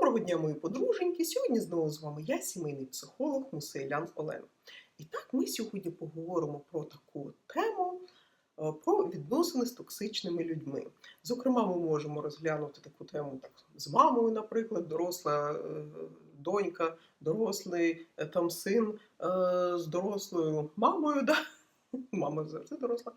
Доброго дня, мої подруженьки! Сьогодні знову з вами я, сімейний психолог Мусейлян Олена. І так, ми сьогодні поговоримо про таку тему, е, про відносини з токсичними людьми. Зокрема, ми можемо розглянути таку тему так, з мамою, наприклад, доросла е, донька, дорослий е, там син з дорослою мамою. Да? Мама завжди доросла.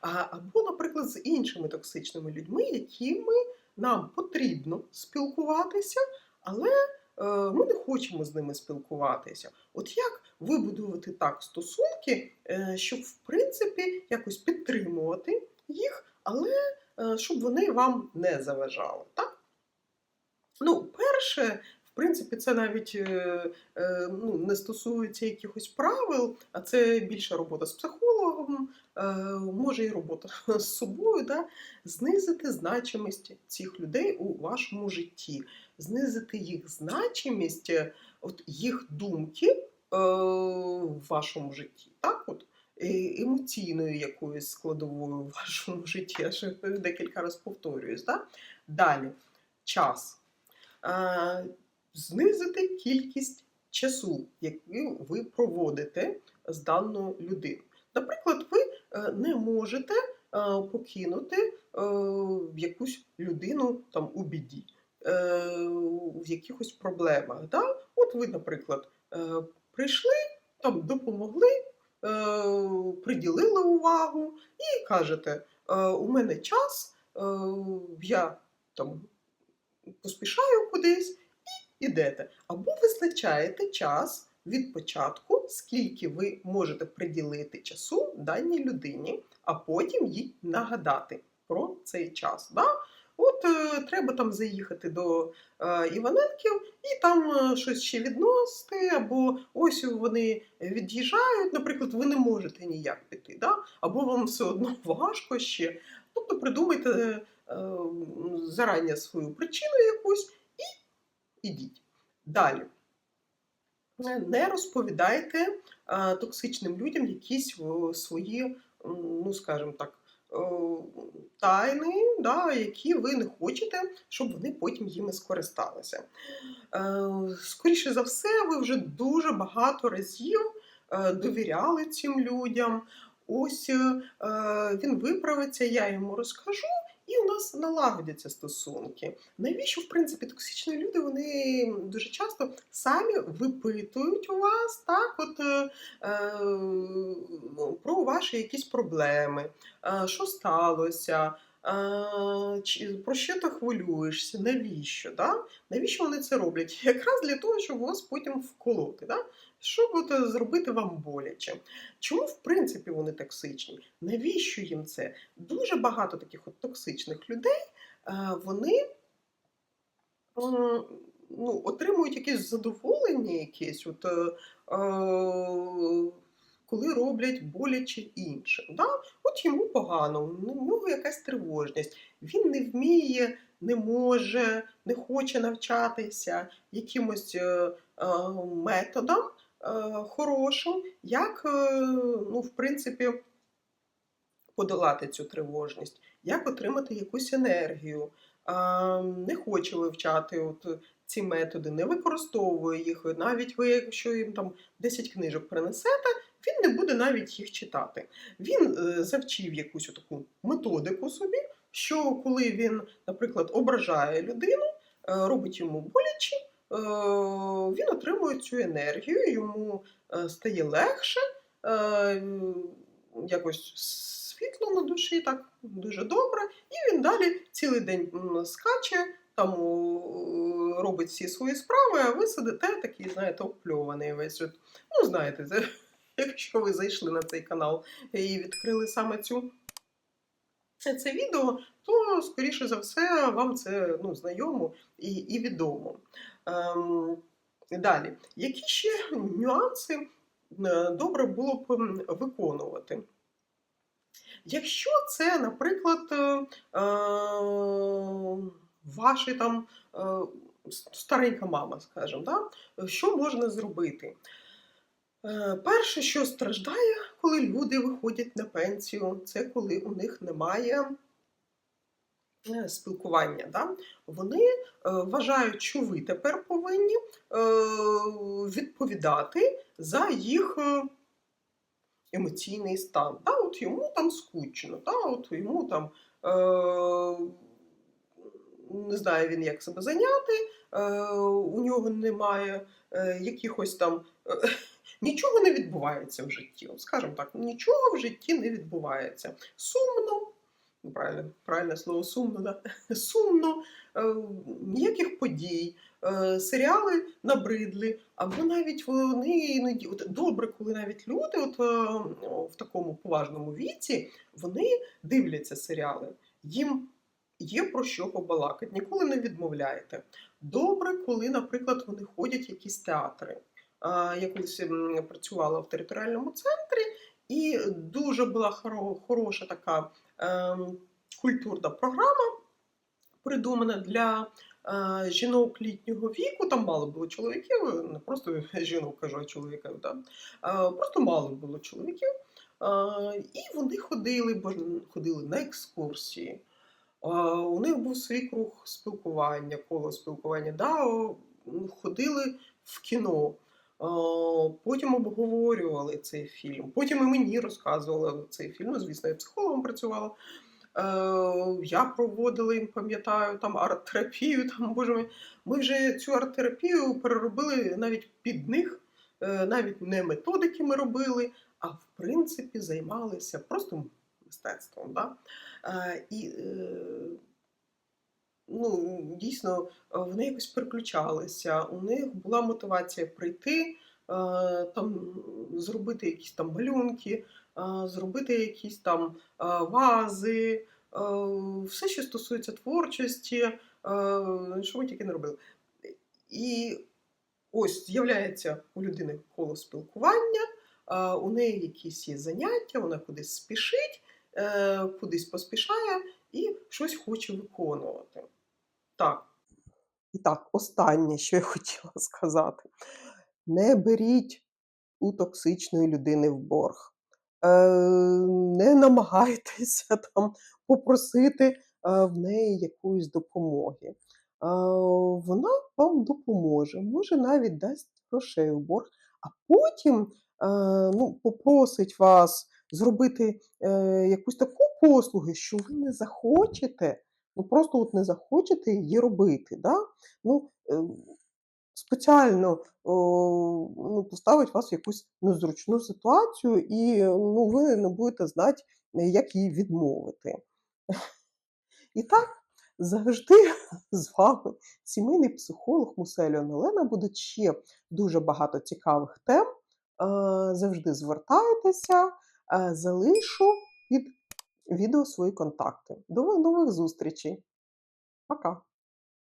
Або, наприклад, з іншими токсичними людьми, якими нам потрібно спілкуватися, але е, ми не хочемо з ними спілкуватися. От як вибудувати так стосунки, е, щоб в принципі якось підтримувати їх, але е, щоб вони вам не заважали. Так? Ну, перше, в принципі, це навіть е, е, ну, не стосується якихось правил, а це більша робота з психологом, е, може і робота з собою, да? знизити значимість цих людей у вашому житті, знизити їх значимість, от їх думки в вашому житті. Так? От? Емоційною якоюсь складовою в вашому житті, я ще декілька разів повторююсь. Да? Далі час. Знизити кількість часу, який ви проводите з даною людиною. Наприклад, ви е, не можете е, покинути е, якусь людину там у біді, в якихось проблемах. Да? От ви, наприклад, прийшли, там допомогли, приділили увагу і кажете: у мене час, я там поспішаю кудись і йдете. Або визначаєте час від початку, скільки ви можете приділити часу даній людині, а потім їй нагадати про цей час. Да? От е, треба там заїхати до е, Іваненків і там е, щось ще відносити, або ось вони від'їжджають, наприклад, ви не можете ніяк піти, да? або вам все одно важко ще. Тобто придумайте е, зарані свою причину якусь ідіть. Далі. Не розповідайте е, токсичним людям якісь свої, ну скажімо так, тайни, да, які ви не хочете, щоб вони потім їми скористалися. Е, Скоріше за все, ви вже дуже багато разів е, довіряли цим людям. Ось він виправиться, я йому розкажу, і у нас налагодяться стосунки. Навіщо, в принципі, токсичні люди вони дуже часто самі випитують у вас так, от, е, е, про ваші якісь проблеми, е, що сталося. Про що ти хвилюєшся? Навіщо? Да? Навіщо вони це роблять? Якраз для того, щоб вас потім вколоти, да? щоб от, е, зробити вам боляче. Чому в принципі вони токсичні? Навіщо їм це? Дуже багато таких от токсичних людей, е, вони ну, отримують якесь задоволення, якесь, от, е, е, коли роблять боляче іншим. Да? От йому погано, у нього якась тривожність, він не вміє, не може, не хоче навчатися якимось е, е, методам е, хорошим, як, ну, в принципі, подолати цю тривожність, як отримати якусь енергію. Не хоче вивчати от ці методи, не використовує їх. Навіть ви, якщо їм там 10 книжок принесете, він не буде навіть їх читати. Він е, завчив якусь таку методику собі, що коли він, наприклад, ображає людину, е, робить йому боляче, е, він отримує цю енергію, йому стає легше, якось світло на душі, так дуже добре, і він далі цілий день скаче, там робить всі свої справи, а ви сидите такий, знаєте, опльований весь. От. Ну, знаєте, якщо ви зайшли на цей канал і відкрили саме цю це відео, то, скоріше за все, вам це ну, знайомо і, і відомо. Ем, далі, які ще нюанси е, добре було б виконувати? Якщо це, наприклад, е, е, ваша там е, старенька мама, скажімо, да? що можна зробити? Е, Перше, що страждає, коли люди виходять на пенсію, це коли у них немає е, спілкування, да, вони е, вважають, що ви тепер повинні відповідати за їх емоційний стан. Да, от йому там скучно, да, от йому там не знає він, як себе зайняти, у нього немає якихось там. Нічого не відбувається в житті. От, скажімо так, нічого в житті не відбувається. Сумно, ну, правильне, правильне слово сумно, да? сумно, е, ніяких подій, е, серіали набридли, або навіть вони іноді от добре, коли навіть люди, от е, в такому поважному віці, вони дивляться серіали. Їм є про що побалакати, ніколи не відмовляєте. Добре, коли, наприклад, вони ходять в якісь театри. Я колись працювала в територіальному центрі, і дуже була хороша така ем, культурна програма, придумана для е, жінок літнього віку. Там мало було чоловіків, не просто жінок кажу, а чоловіків. Да? Е, Просто мало було чоловіків. Е, І вони ходили, бо ходили на екскурсії. У них був свій круг спілкування, коло спілкування. Да, ходили в кіно, потім обговорювали цей фільм. Потім і мені розказували цей фільм. Ну, звісно, я психологом працювала. Е, Я проводила їм, пам'ятаю, там арт-терапію. Там, боже мій, ми вже цю арт-терапію переробили навіть під них, Е, навіть не методики ми робили, а в принципі займалися просто мистецтвом. Да? Е, І ну, дійсно, е, вони якось переключалися. У них була мотивація прийти, е, там, зробити якісь там малюнки, е, зробити якісь там вази, все, що стосується творчості, що ми тільки не робили. І ось з'являється у людини коло спілкування, у неї якісь є заняття, вона кудись спішить, кудись поспішає і щось хоче виконувати. Так. І так, останнє, що я хотіла сказати. Не беріть у токсичної людини в борг. Е, не намагайтеся там попросити е, в неї якоїсь допомоги. Е, вона вам допоможе, може навіть дасть грошей в борг, а потім ну, попросить вас зробити якусь таку послугу, що ви не захочете, ну просто от не захочете її робити. Да? Ну, е, спеціально ну, поставить вас в якусь незручну ситуацію, і ну, ви не будете знати, як їй відмовити. І так, завжди з вами сімейний психолог Муселіон Олена. Буде ще дуже багато цікавих тем. Е, Завжди звертайтеся, Е, залишу під відео свої контакти. До нових зустрічей. Пока!